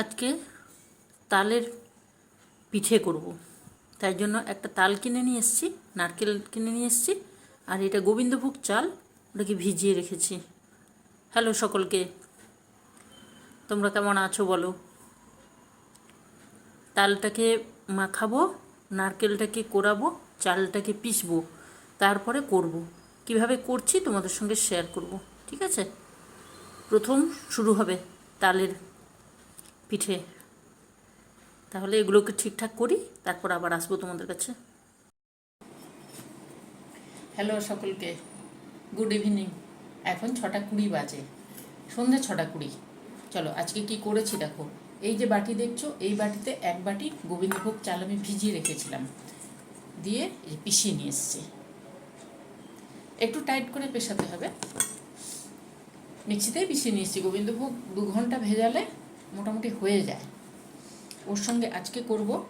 আজকে তালের পিঠে করব। তাই জন্য একটা তাল কিনে নিয়ে এসেছি, নারকেল কিনে নিয়ে এসেছি, আর এটা গোবিন্দভোগ চাল, ওটাকে ভিজিয়ে রেখেছি। হ্যালো সকলকে, তোমরা কেমন আছো বলো? তালটাকে মাখাবো, নারকেলটাকে কোরাবো, চালটাকে পিসবো তারপরে করব। কীভাবে করছি তোমাদের সঙ্গে শেয়ার করব, ঠিক আছে? প্রথম শুরু হবে তালের পিঠে। তাহলে এগুলোকে ঠিকঠাক করি, তারপর আবার আসব তোমাদের কাছে। হ্যালো সকলকে। গুড ইভিনিং এখন ছটা কুড়ি বাজে। সন্ধ্যে ছটা কুড়ি। চলো, আজকে কি করেছি দেখো? এই যে বাটি দেখছ, এই বাটিতে এক বাটি গোবিন্দভোগ চাল আমি ভিজিয়ে রেখেছিলাম। দিয়ে পিষিয়ে নিয়ে এসছি। একটু টাইট করে পেশাতে হবে। মিক্সিতেই পিষিয়ে নিয়েছি গোবিন্দভোগ দু ঘণ্টা ভেজালে মোটামুটি হয়ে যায়। ওর সঙ্গে আজকে করব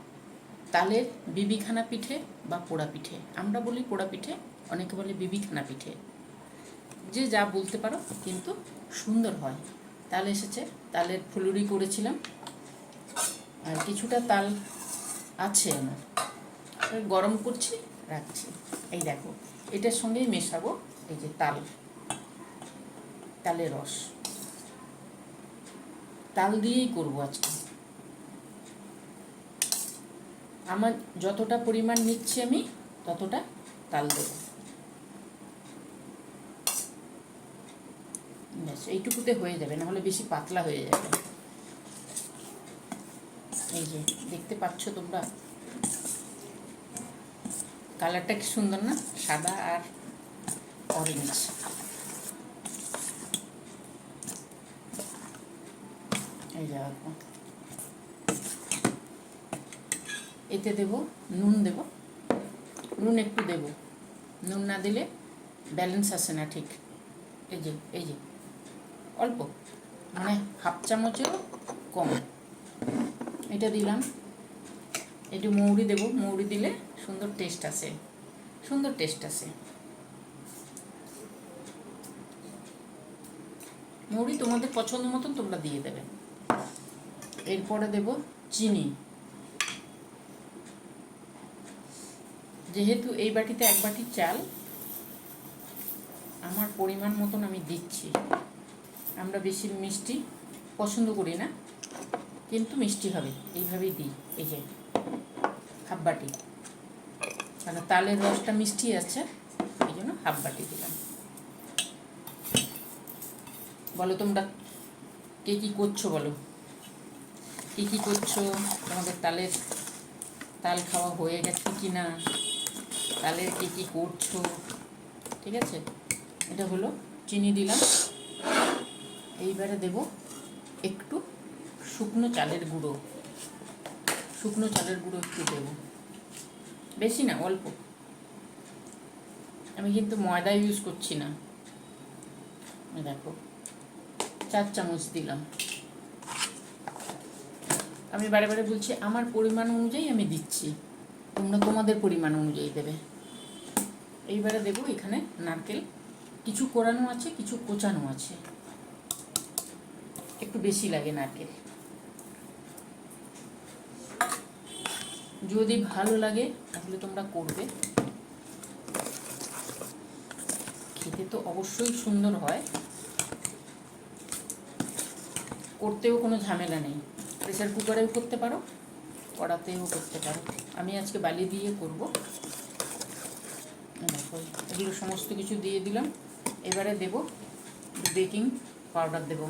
তালের বিবিখানা পিঠে বা পোড়া পিঠে। আমরা বলি পোড়া পিঠে, অনেকে বলে বিবিখানা পিঠে। যে যা বলতে পারো, কিন্তু সুন্দর হয়। তাল এসেছে, তালের ফুলুরি করেছিলাম। আর কিছুটা তাল আছে আমার। গরম করছি, রাখছি। এই দেখো, এটার সঙ্গেই মেশাবো এই যে তাল, তালের রস। তাল দিয়েই করব আজকে। আমার যতটা পরিমাণ নিচ্ছি আমি, ততটা তাল দেব। এইটুকুতে হয়ে যাবে না হলে বেশি পাতলা হয়ে যাবে। এই যে, দেখতে পাচ্ছ তোমরা? কালারটা কি সুন্দর না? সাদা আর অরেঞ্জ এই এতে দেব নুন দেব। নুন একটু দেব। নুন না দিলে ব্যালেন্স আসে না ঠিক। এই যে এই যে। অল্প মানে হাফ চামচেরও কম। এটা দিলাম। একটু মৌরি দেব। মৌরি দিলে সুন্দর টেস্ট আসে। সুন্দর টেস্ট আসে। মৌরি তোমাদের পছন্দ মতন তোমরা দিয়ে দেবে। এরপরে দেব চিনি। যেহেতু এই বাটিতে এক বাটি চাল, আমার পরিমাণ মতন আমি দিচ্ছি। আমরা বেশি মিষ্টি পছন্দ করি না, কিন্তু মিষ্টি হবে। এইভাবেই দিই, এই যে হাফ বাটি। মানে তালের রসটা মিষ্টি আছে, এই জন্য হাফ বাটি দিলাম। বলো তোমরা কে কী করছ বলো? কী কী করছ? তোমাদের তালের তাল খাওয়া হয়ে গেছে কি না তালের কী কী করছ? ঠিক আছে? এটা হলো চিনি দিলাম। এইবারে দেব একটু শুকনো চালের গুঁড়ো। শুকনো চালের গুঁড়ো একটু দেব। বেশি না, অল্প। আমি কিন্তু ময়দা ইউজ করছি না। দেখো, চার চামচ দিলাম। আমি বারে বারে বলছি, আমার পরিমাণ অনুযায়ী আমি দিচ্ছি। তোমরা তোমাদের পরিমাণ অনুযায়ী দেবে। এইবারে দেবো এখানে নারকেল, কিছু কোরানো আছে, কিছু কোচানো আছে। একটু বেশি লাগে নারকেল। যদি ভালো লাগে, তাহলে তোমরা করবে। খেতে তো অবশ্যই সুন্দর হয়। করতেও কোনো ঝামেলা নেই। প্রেসার কুকারেও করতে পারো, কড়াতেও করতে পারো। আমি আজকে বালি দিয়ে করব। এগুলো সমস্ত কিছু দিয়ে দিলাম। এবারে দেব বেকিং পাউডার দেব।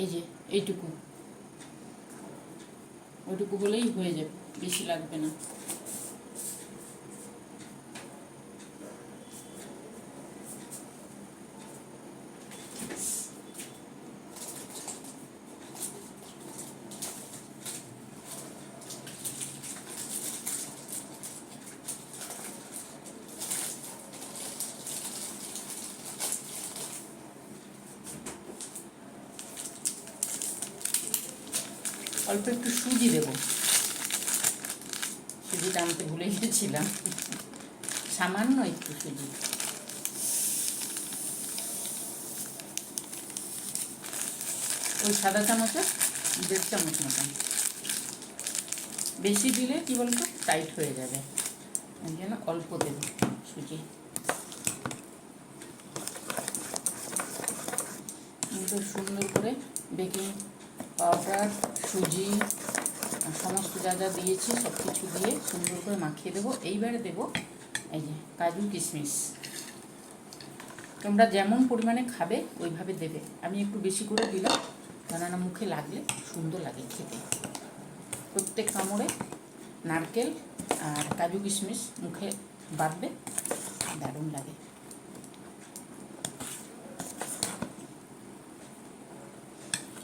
এই যে, এইটুকু। ওইটুকু হলেই হয়ে যাবে, বেশি লাগবে না। অল্প একটু সুজি দেব। সুজিটা আনতে ভুলে গেছিলাম। সামান্য একটু সুজি। ওই সাদা চামচে দেড় চামচ মতন। বেশি দিলে কি বলতো? টাইট হয়ে যাবে। জন্য অল্প দেবো সুজি। সুন্দর করে বেকিং পাউডার সুজি সমস্ত যা যা দিয়েছি সব কিছু দিয়ে সুন্দর করে মাখিয়ে দেবো। এইবারে দেবো এই যে কাজু কিশমিশ। তোমরা যেমন পরিমাণে খাবে, ওইভাবে দেবে। আমি একটু বেশি করে দিলাম, কেননা মুখে লাগলে সুন্দর লাগে খেতে। প্রত্যেক কামড়ে নারকেল আর কাজু কিশমিশ মুখে বাঁধবে, দারুণ লাগে।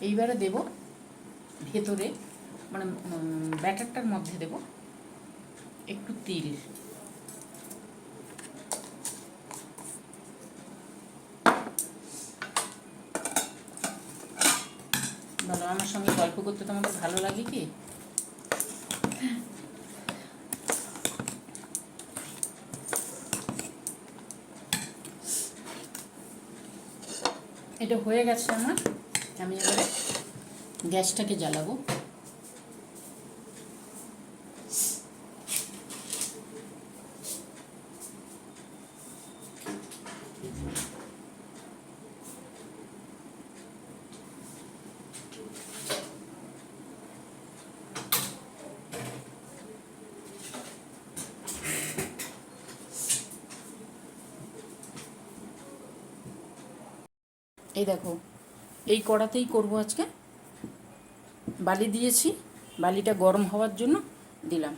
এইবারে দেব ভেতরে মানে ব্যাটারটার মধ্যে দেব একটু তিল। বলো আমার সঙ্গে গল্প করতে তোমাকে ভালো লাগে কি? এটা হয়ে গেছে আমার। আমি এবারে গ্যাসটাকে জ্বালাবো। এই দেখো এই কড়াতেই করব আজকে। বালি দিয়েছি, বালিটা গরম হওয়ার জন্য দিলাম।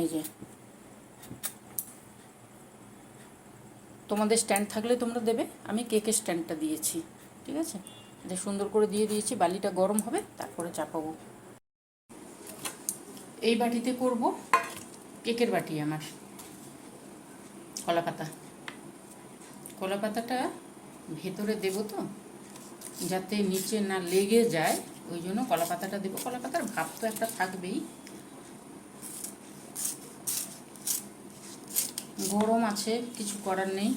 এই যে। তোমাদের স্ট্যান্ড থাকলে তোমরা দেবে, আমি কেকের স্ট্যান্ডটা দিয়েছি, ঠিক আছে? যে সুন্দর করে দিয়ে দিয়েছি, বালিটা গরম হবে, তারপরে চাপাবো। এই বাটিতে করব কেকের বাটি আমার কলা পাতা কলা পাতাটা ভেতরে দেবো তো, যাতে নিচে না লেগে যায়। ওই জন্য কলা পাতাটা দেবো। কলা পাতার ভাব তো একটা থাকবেই। গরম আছে, কিছু করার নেই।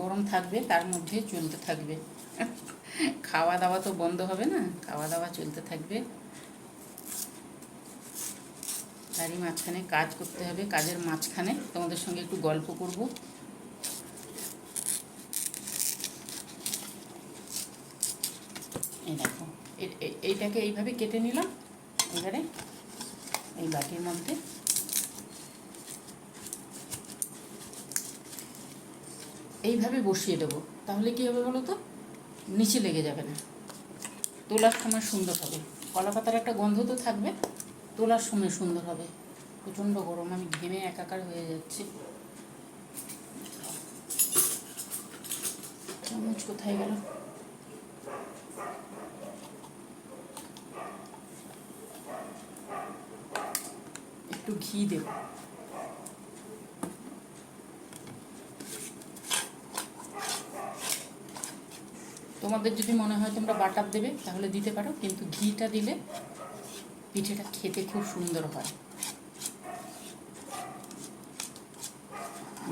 গরম থাকবে, তার মধ্যে চলতে থাকবে। খাওয়া দাওয়া তো বন্ধ হবে না? খাওয়া দাওয়া চলতে থাকবে। তারই মাঝখানে কাজ করতে হবে, কাজের মাঝখানে। তোমাদের সঙ্গে একটু গল্প করব এই দেখো এ- এ- এইভাবে কেটে নিলাম। এবারে এই বাটির মধ্যে এইভাবে বসিয়ে দেবো। তাহলে কি হবে বলো তো? নিচে লেগে যাবে না। তোলার সময় সুন্দর হবে। কলা পাতার একটা গন্ধ তো থাকবে। তোলার সময় সুন্দর হবে। প্রচণ্ড গরম, আমি ঘেমে একাকার হয়ে যাচ্ছি। চামচ কোথায় গেল? একটু ঘি দেব। তোমাদের যদি মনে হয় তোমরা বাটার দেবে, তাহলে দিতে পারো, কিন্তু ঘিটা দিলে পিঠেটা খেতে খুব সুন্দর হয়।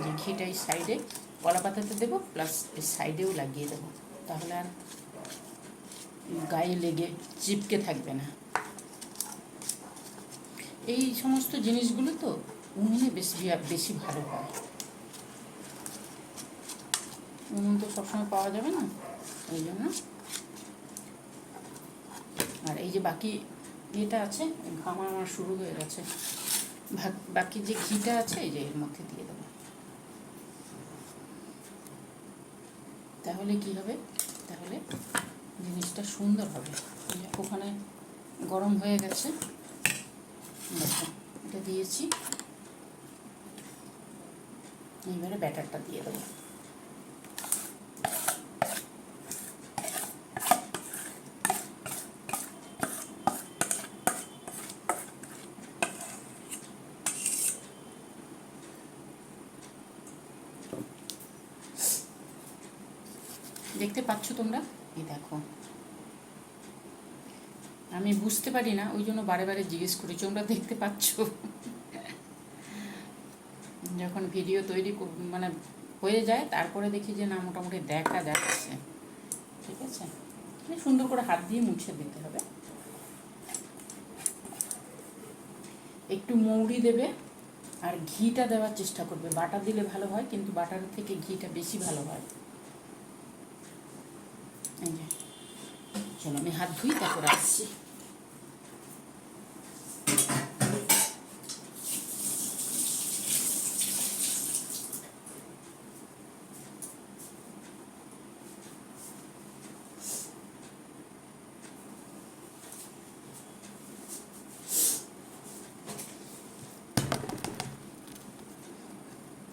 যে ঘিটা এই সাইডে কলা পাতাতে দেবো প্লাস এই সাইডেও লাগিয়ে দেবো। তাহলে আর গায়ে লেগে চিপকে থাকবে না। এই সমস্ত জিনিসগুলো তো উনুনে বেশি বেশি ভালো হয়। উনুন তো সবসময় পাওয়া যাবে না এই জন্য। আর এই যে বাকি ইয়েটা আছে ঘামা আমার শুরু হয়ে গেছে। বাকি যে ঘিটা আছে, এই যে এর মধ্যে দিয়ে দেবো। তাহলে কি হবে? তাহলে জিনিসটা সুন্দর হবে। ওখানে গরম হয়ে গেছে। এটা দিয়েছি। এইবারে ব্যাটারটা দিয়ে দেবো। দেখতে পাচ্ছ তোমরা? এই দেখো। আমি বুঝতে পারি না, ওই জন্য বারে বারে জিজ্ঞেস করি তোমরা দেখতে পাচ্ছ? যখন ভিডিও তৈরি মানে হয়ে যায়, তারপরে দেখি যে না, মোটামুটি দেখা যাচ্ছে। ঠিক আছে? সুন্দর করে হাত দিয়ে মুছে দিতে হবে। একটু মৌরি দেবে, আর ঘিটা দেওয়ার চেষ্টা করবে। বাটার দিলে ভালো হয়, কিন্তু বাটার থেকে ঘিটা বেশি ভালো হয়। চলো আমি হাত ধুই, তারপর আসছি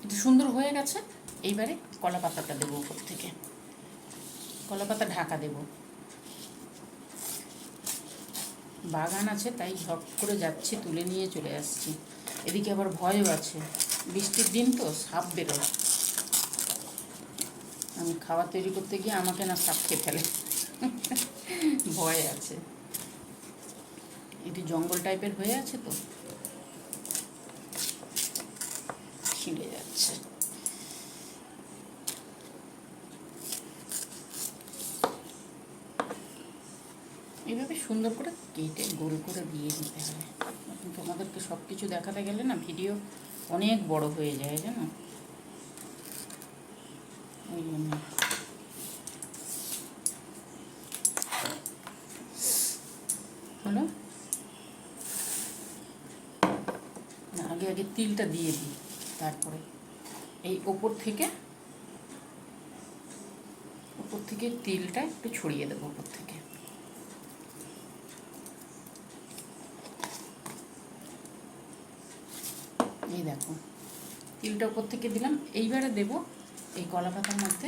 এটা সুন্দর হয়ে গেছে। এইবারে কলা পাতাটা দেবো উপর থেকে। কলা পাতা ঢাকা দেবো। বাগান আছে, তাই ঝপ করে যাচ্ছি, তুলে নিয়ে চলে আসছি। এদিকে আবার ভয়ও আছে। বৃষ্টির দিন তো, সাপ বেরোয়। আমি খাবার তৈরি করতে গিয়ে আমাকে না সাপ খেয়ে ফেলে। ভয় আছে। এটি জঙ্গল টাইপের হয়ে আছে তো। ছিঁড়ে যাচ্ছে এইভাবে সুন্দর করে কেটে গোল করে দিয়ে দিতে হবে। তোমাদেরকে সব কিছু দেখাতে গেলে না ভিডিও অনেক বড় হয়ে যায়, জানো? ওই জন্য হলো? আগে আগে তিলটা দিয়ে দিই, তারপরে। এই ওপর থেকে ওপর থেকে তিলটা একটু ছড়িয়ে দেবো, ওপর থেকে। এই দেখো। তিলটা ওপর থেকে দিলাম। এইবারে দেব এই কলা পাতার মধ্যে।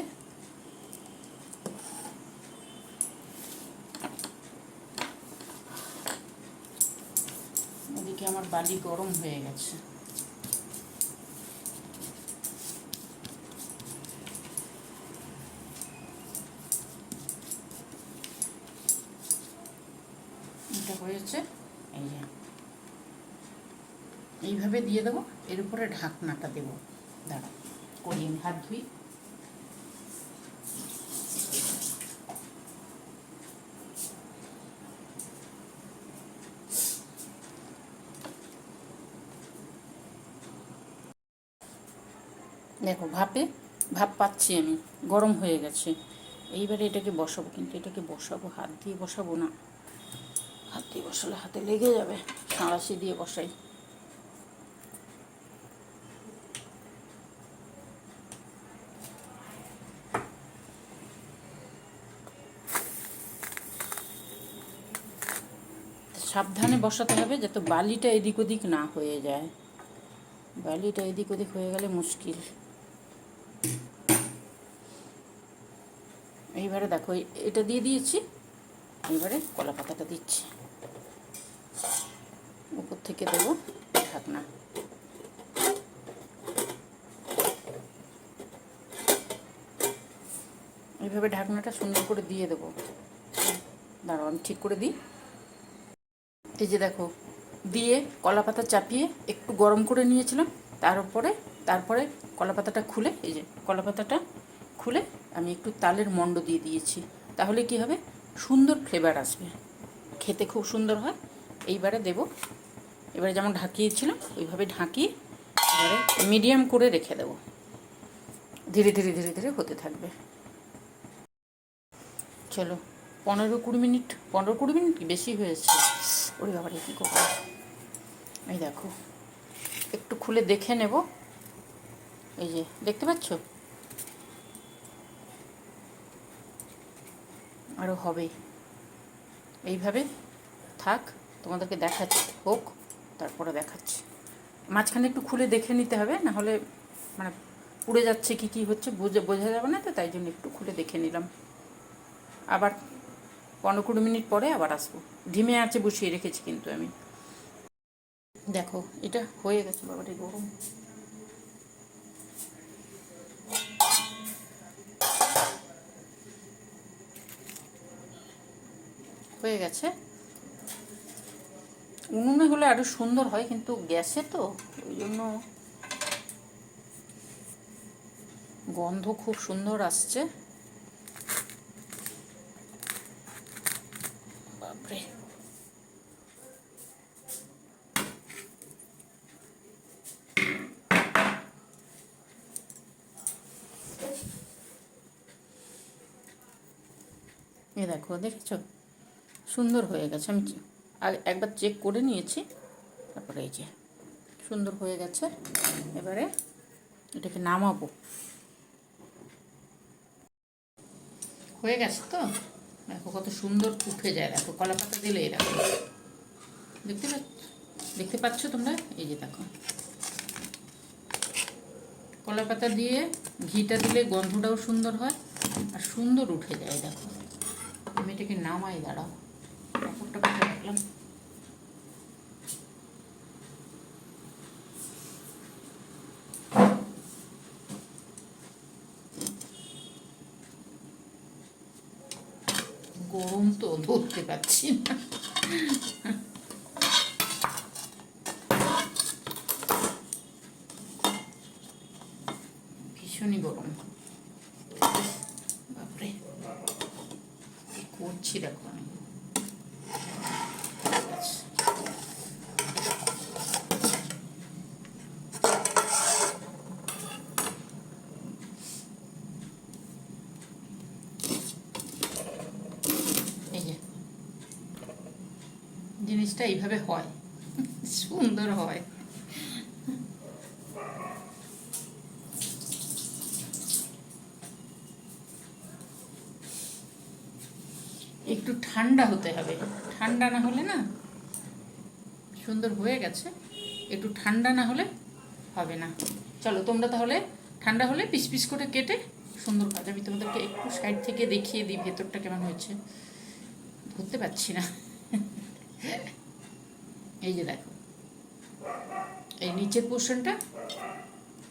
ওদিকে আমার বালি গরম হয়ে গেছে। এটা এইভাবে দিয়ে দেবো। উপরে ঢাকনাটা দেবো। দাঁড়া করি আমি হাত ধুই। দেখো, ভাপে, ভাপ পাচ্ছি আমি, গরম হয়ে গেছে। এইবারে এটাকে বসাবো, কিন্তু এটাকে বসাবো, হাত দিয়ে বসাবো না। হাত দিয়ে বসালে হাতে লেগে যাবে, সাঁড়াশি দিয়ে বসাই। সাবধানে বসাতে হবে যাতে বালিটা এদিক ওদিক না হয়ে যায়। বালিটা এদিক ওদিক হয়ে গেলে মুশকিল। এইবারে দেখো, এটা দিয়ে দিয়েছি এবারে কলা পাতাটা দিচ্ছি। উপর থেকে দেবো ঢাকনা। এইভাবে ঢাকনাটা সুন্দর করে দিয়ে দেবো। দাঁড়াও, আমি ঠিক করে দিই। এই যে দেখো, দিয়ে কলা পাতা চাপিয়ে একটু গরম করে নিয়েছিলাম তার উপরে তারপরে কলা পাতাটা খুলে, এই যে কলা পাতাটা খুলে আমি একটু তালের মণ্ড দিয়ে দিয়েছি। তাহলে কি হবে? সুন্দর ফ্লেভার আসবে। খেতে খুব সুন্দর হয়। এইবারে দেব, এবারে যেমন ঢাকিয়েছিলাম, ওইভাবে ঢাকিয়ে এবারে মিডিয়াম করে রেখে দেব। ধীরে ধীরে ধীরে ধীরে হতে থাকবে। চলো। পনেরো কুড়ি মিনিট, পনেরো কুড়ি মিনিট বেশি হয়েছে? ওরে বাবারে কী করব? এই দেখো, একটু খুলে দেখে নেব। এই যে, দেখতে পাচ্ছ? আরও হবে। এইভাবে থাক, তোমাদেরকে দেখাচ্ছি। হোক, তারপরে দেখাচ্ছি। মাঝখানে একটু খুলে দেখে নিতে হবে, না হলে মানে পুড়ে যাচ্ছে কি কি হচ্ছে, বুঝে, বোঝা যাবে না তো, তাই জন্য একটু খুলে দেখে নিলাম। আবার পনেরো কুড়ি মিনিট পরে আবার আসব। ধিমে আছে, বসিয়ে রেখেছি কিন্তু আমি। দেখো, এটা হয়ে গেছে বাবারে গরম। হয়ে গেছে। উনুনে হলে আরও সুন্দর হয়, কিন্তু গ্যাসে তো, ওই জন্য গন্ধ খুব সুন্দর আসছে। এ দেখো, দেখেছ? সুন্দর হয়ে গেছে। আমি আগে একবার চেক করে নিয়েছি। তারপরে এই যে, সুন্দর হয়ে গেছে। এবারে এটাকে নামাবো। হয়ে গেছে তো? দেখো, কত সুন্দর উঠে যায়। দেখো কলা পাতা দিলে এই দেখো দেখতে পাচ্ছ? দেখতে পাচ্ছ তোমরা? এই যে দেখো। কলা পাতা দিয়ে ঘিটা দিলে গন্ধটাও সুন্দর হয় আর সুন্দর উঠে যায়, দেখো। আমি এটাকে নামাই দাঁড়াও। কাপড়টা কোথায় রাখলাম। গরম তো ধরতে পারছি না ভীষণই গরম বাপরে কি করছি দেখো আমি এই যে জিনিসটা এইভাবে হয়। সুন্দর হয়। একটু ঠান্ডা হতে হবে। ঠান্ডা না হলে না সুন্দর হয়ে গেছে। একটু ঠান্ডা না হলে হবে না। চলো তোমরা তাহলে ঠান্ডা হলে পিস পিস করে কেটে সুন্দর কাজ আমি তোমাদেরকে একটু সাইড থেকে দেখিয়ে দিই ভেতরটা কেমন হয়েছে। ধরতে পারছি না। এই যে দেখো। এই নিচের পোর্শনটা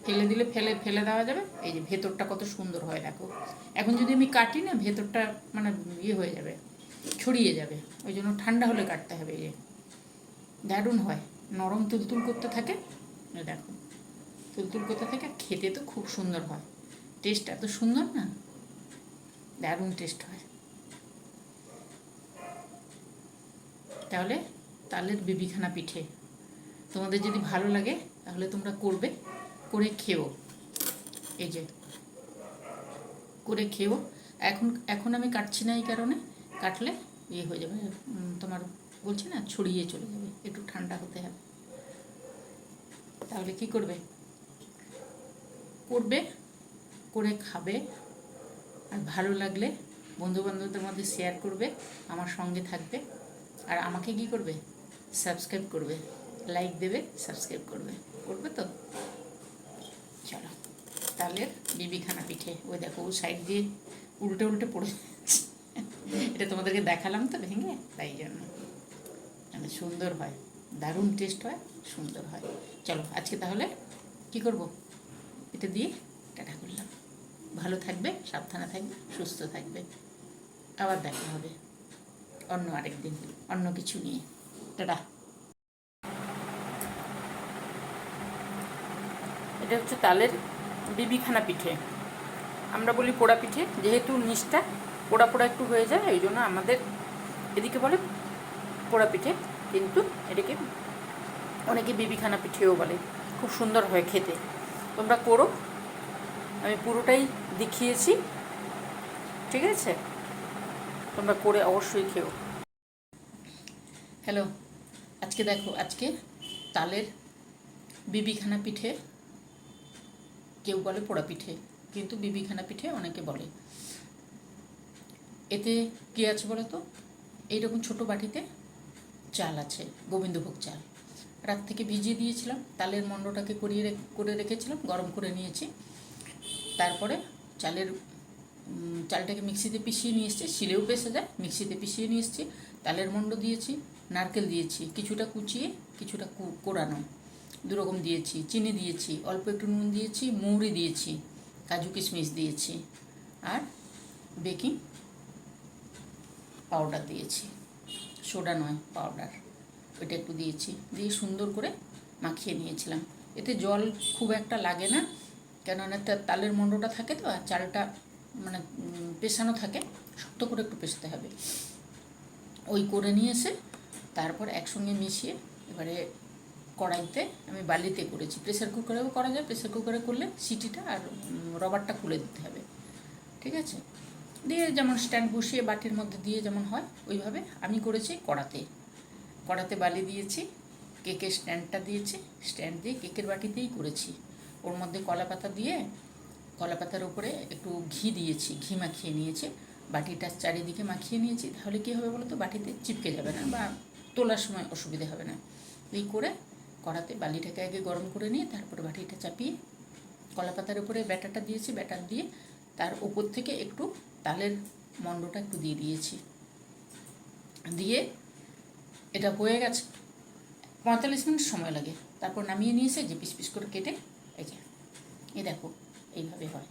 ফেলে দিলে ফেলে ফেলে দেওয়া যাবে। এই যে ভেতরটা কত সুন্দর হয় দেখো। এখন যদি আমি কাটি না, ভেতরটা মানে ইয়ে হয়ে যাবে, ছড়িয়ে যাবে। ওই জন্য ঠান্ডা হলে কাটতে হবে এই যে। দারুণ হয়। নরম তুলতুল করতে থাকে। দেখো। তুলতুল করতে থাকে, খেতে তো খুব সুন্দর হয়। টেস্ট এত সুন্দর না? দারুণ টেস্ট হয়। তাহলে তালের বিবিখানা পিঠে। তোমাদের যদি ভালো লাগে, তাহলে তোমরা করবে। করে খেও। এই যে। করে খেও। এখন এখন আমি কাটছি না এই কারণে। কাটলে ইয়ে হয়ে যাবে। তোমার বলছি না, ছড়িয়ে চলে যাবে। একটু ঠান্ডা হতে হবে। তাহলে কি করবে? করবে, করে খাবে। আর ভালো লাগলে বন্ধু বান্ধবদের মধ্যে শেয়ার করবে, আমার সঙ্গে থাকবে। আর আমাকে কি করবে? সাবস্ক্রাইব করবে। লাইক দেবে, সাবস্ক্রাইব করবে। করবে তো? চলো। তালের বিবিখানা পিঠে। ওই দেখো, ও সাইড দিয়ে উল্টে উল্টে পড়ে এটা তোমাদেরকে দেখালাম তো ভেঙে? তাই জন্য। মানে সুন্দর হয়। দারুণ টেস্ট হয়, সুন্দর হয়। চলো, আজকে তাহলে কি করব? এটা দিয়ে টাটা করলাম। ভালো থাকবে, সাবধানে থাকবে, সুস্থ থাকবে। আবার দেখা হবে। অন্য আরেক দিন, অন্য কিছু নিয়ে। টাটা। এটা হচ্ছে তালের বিবিখানা পিঠে। আমরা বলি পোড়া পিঠে, যেহেতু নিচটা পোড়া পোড়া একটু হয়ে যায়, এই জন্য আমাদের এদিকে বলে পোড়া পিঠে, কিন্তু এটাকে অনেকে বিবিখানা পিঠেও বলে, খুব সুন্দর হয় খেতে। তোমরা করো, আমি পুরোটাই দেখিয়েছি, ঠিক আছে? তোমরা করে অবশ্যই খেও। হ্যালো আজকে দেখো, আজকে তালের বিবিখানা পিঠে, কেউ বলে পোড়া পিঠে, কিন্তু বিবিখানা পিঠে অনেকে বলে। এতে কী আছে বলো তো এইরকম ছোটো বাটিতে চাল আছে, গোবিন্দভোগ চাল। রাত থেকে ভিজিয়ে দিয়েছিলাম, তালের মণ্ডটাকে করিয়ে করে রেখেছিলাম, গরম করে নিয়েছি। তারপরে চালের চালটাকে মিক্সিতে পিষিয়ে নিয়ে এসেছি, শিলেও পেসে যায়, মিক্সিতে পিষিয়ে নিয়ে এসেছি, তালের মণ্ড দিয়েছি, নারকেল দিয়েছি, কিছুটা কুচিয়ে, কিছুটা কোরানো দুরকম দিয়েছি, চিনি দিয়েছি, অল্প একটু নুন দিয়েছি, মৌরি দিয়েছি, কাজু কিশমিশ দিয়েছি, আর বেকিং পাউডার দিয়েছি, সোডা নয়, পাউডার, ওইটা একটু দিয়েছি, দিয়ে সুন্দর করে মাখিয়ে নিয়েছিলাম। এতে জল খুব একটা লাগে না, কেননা একটা তালের মণ্ডটা থাকে তো, আর চালটা মানে পেশানো থাকে, শক্ত করে একটু পেশতে হবে। ওই করে নিয়ে এসে, তারপর একসঙ্গে মিশিয়ে, এবারে কড়াইতে আমি বালিতে করেছি। প্রেসার কুকারেও করা যায়, প্রেসার কুকারে করলে সিটিটা আর রবারটা খুলে দিতে হবে। ঠিক আছে? দিয়ে যেমন স্ট্যান্ড বসিয়ে বাটির মধ্যে দিয়ে যেমন হয়, ওইভাবে আমি করেছি কড়াতে। কড়াতে বালি দিয়েছি, কেকের স্ট্যান্ডটা দিয়েছি, স্ট্যান্ড দিয়ে কেকের বাটিতেই করেছি। ওর মধ্যে কলা পাতা দিয়ে কলা পাতার উপরে একটু ঘি দিয়েছি, ঘি মাখিয়ে নিয়েছি বাটিটার চারিদিকে মাখিয়ে নিয়েছি, তাহলে কী হবে বলো তো বাটিতে চিপকে যাবে না বা তোলার সময় অসুবিধা হবে না। এই করে কড়াতে বালিটাকে আগে গরম করে নিয়ে তারপরে বাটিটা চাপিয়ে কলা পাতার উপরে ব্যাটারটা দিয়েছি, ব্যাটার দিয়ে তার উপর থেকে একটু তালের মণ্ডটা একটু দিয়ে দিয়েছি। দিয়ে এটা হয়ে গেছে। পঁয়তাল্লিশ মিনিট সময় লাগে। তারপর নামিয়ে নিয়েছে, যে পিস পিস করে কেটে, এই যে, এই দেখো। এইভাবে হয়।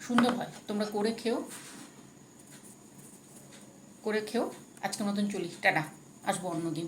সুন্দর হয়। তোমরা করে খেও। করে খেও। আজকের মতন চলি। টাটা। আসব অন্যদিন।